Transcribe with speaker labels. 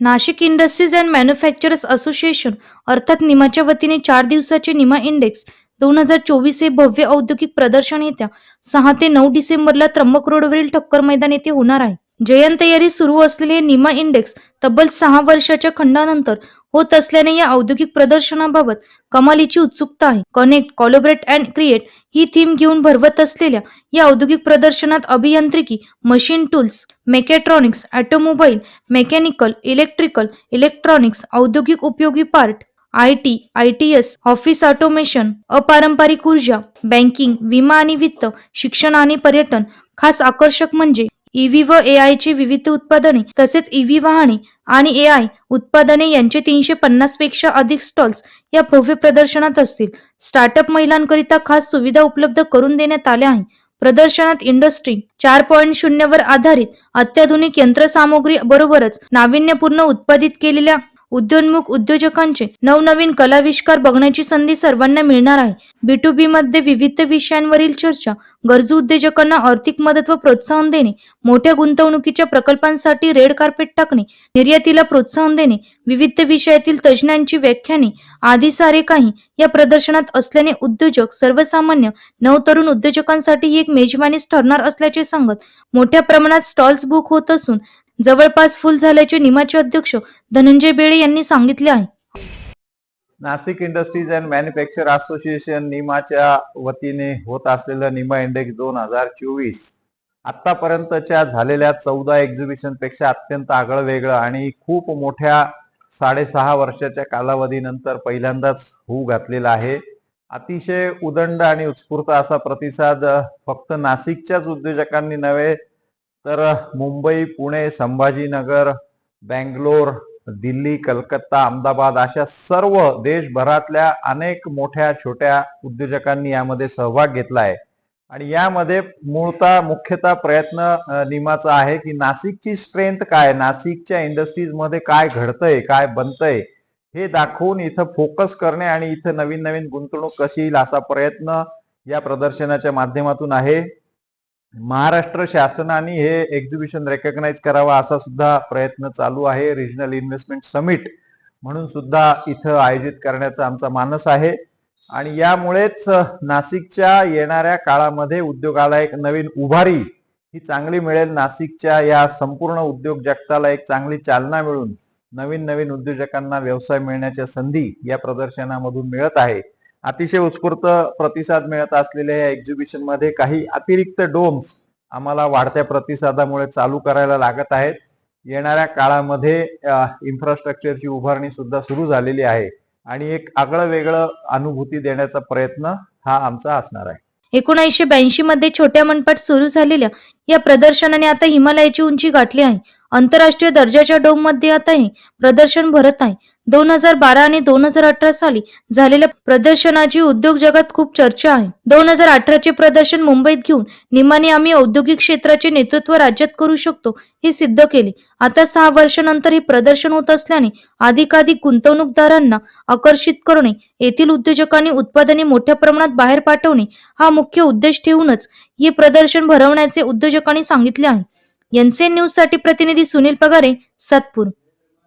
Speaker 1: Nashik Industries and Manufacturers Association अर्थात निमाच्या वतीने चार दिवसाचे निमा इंडेक्स दोन हजार चोवीस हे भव्य औद्योगिक प्रदर्शन येत्या सहा ते नऊ डिसेंबरला त्र्यंबक रोडवरील ठक्कर मैदान येथे होणार आहे. जयंतयारी सुरू असलेले निमा इंडेक्स तब्बल सहा वर्षाच्या खंडानंतर होत असल्याने या औद्योगिक प्रदर्शनाबाबत कमालीची उत्सुकता आहे. कनेक्ट कॉलोबरेट अँड क्रिएट ही थीम घेऊन भरवत असलेल्या या औद्योगिक प्रदर्शनात अभियांत्रिकी machine tools mechatronics automobile mechanical electrical electronics औद्योगिक उपयोगी part I T I T S office automation अपारंपरिक ऊर्जा बँकिंग विमा आणि वित्त शिक्षण आणि पर्यटन खास आकर्षक म्हणजे ईव्ही व एआय ची विविध उत्पादने तसेच ईव्ही वाहने आणि एआय उत्पादने यांचे तीनशे पन्नासपेक्षा अधिक स्टॉल्स या भव्य प्रदर्शनात असतील. स्टार्टअप महिलांकरिता खास सुविधा उपलब्ध करून देण्यात आल्या आहे प्रदर्शनात इंडस्ट्री चार पॉईंट शून्यवर आधारित अत्याधुनिक यंत्रसामुग्री बरोबरच नाविन्यपूर्ण उत्पादित केलेल्या उद्योन्मुख उद्योजकांचे नवनवीन कलाविष्कार बघण्याची संधी सर्वांना मिळणार आहे. बी टू बी मध्ये विविध विषयांवरील चर्चा गरजू उद्योजकांना आर्थिक मदत व प्रोत्साहन देणे मोठ्या गुंतवणुकीच्या प्रकल्पांसाठी रेड कार्पेट टाकणे निर्यातीला प्रोत्साहन देणे विविध विषयातील तज्ज्ञांची व्याख्याने आदी सारे काही या प्रदर्शनात असल्याने उद्योजक सर्वसामान्य नवतरुण उद्योजकांसाठी एक मेजवानीच ठरणार असल्याचे सांगत मोठ्या प्रमाणात स्टॉल्स बुक होत असून जवळपास फुल झाल्याचे निमाचे अध्यक्ष धनंजय बेळे यांनी सांगितले आहे.
Speaker 2: Nashik Industries and Manufacture Association निमाच्या वतीने होत असलेलं निमा इंडेक्स दोन हजार चोवीस आतापर्यंतच्या झालेल्या चौदा एक्झिबिशनपेक्षा अत्यंत आगळं वेगळं आणि खूप मोठ्या साडेसहा वर्षाच्या कालावधीनंतर पहिल्यांदाच होऊ घातलेला आहे. अतिशय उदंड आणि उत्स्फूर्त असा प्रतिसाद फक्त नाशिकच्याच उद्योजकांनी नव्हे तर मुंबई पुणे संभाजीनगर बँगलोर दिल्ली कलकत्ता अहमदाबाद अशा सर्व देशभरातल्या अनेक मोठ्या छोट्या उद्योजकांनी यामध्ये सहभाग घेतला आहे आणि यामध्ये मूळतः मुख्यतः प्रयत्न निमाचा आहे की नाशिकची स्ट्रेंथ काय नाशिकच्या इंडस्ट्रीजमध्ये काय घडतंय काय बनतंय हे दाखवून इथं फोकस करणे आणि इथं नवीन नवीन गुंतवणूक कशी येईल असा प्रयत्न या प्रदर्शनाच्या माध्यमातून आहे. महाराष्ट्र शासनाने हे एक्झिबिशन रेकग्नाइज करावा असा सुद्धा प्रयत्न चालू आहे. रिजनल इन्व्हेस्टमेंट समिट म्हणून सुद्धा इथं आयोजित करण्याचा आमचा मानस आहे. आणि यामुळेच नाशिकच्या येणाऱ्या काळामध्ये उद्योगाला एक नवीन उभारी ही चांगली मिळेल. नाशिकच्या या संपूर्ण उद्योग जगताला एक चांगली चालना मिळून नवीन नवीन उद्योजकांना व्यवसाय मिळण्याच्या संधी या प्रदर्शनामधून मिळत आहे. अतिशय उत्स्फूर्त प्रतिसाद मिळत असलेल्या या एक्झिबिशनमध्ये काही अतिरिक्त डोम्स आम्हाला वाढत्या प्रतिसादामुळे चालू करायला लागत आहेत. येणाऱ्या काळामध्ये इन्फ्रास्ट्रक्चरची उभारणी सुद्धा सुरू झालेली आहे. आणि एक आगळं वेगळं अनुभूती देण्याचा प्रयत्न हा आमचा असणार आहे.
Speaker 1: एकोणीसशे ब्याऐंशी मध्ये छोट्या मनपाट सुरू झालेल्या या प्रदर्शनाने आता हिमालयाची उंची गाठली आहे. आंतरराष्ट्रीय दर्जाच्या डोममध्ये आता हे प्रदर्शन भरत आहे. दोन हजार बारा आणि दोन हजार अठरा साली झालेल्या प्रदर्शनाची उद्योग जगात खूप चर्चा आहे. दोन हजार अठराचे प्रदर्शन मुंबईत घेऊन निमाने आम्ही औद्योगिक क्षेत्राचे नेतृत्व राज्यात करू शकतो हे सिद्ध केले. आता सहा वर्षानंतर हे प्रदर्शन होत असल्याने अधिकाधिक गुंतवणूकदारांना आकर्षित करणे येथील उद्योजकांनी उत्पादने मोठ्या प्रमाणात बाहेर पाठवणे हा मुख्य उद्देश ठेवूनच हे प्रदर्शन भरवण्याचे उद्योजकांनी सांगितले आहे. एनसीएन न्यूजसाठी प्रतिनिधी सुनील पगारे सातपूर.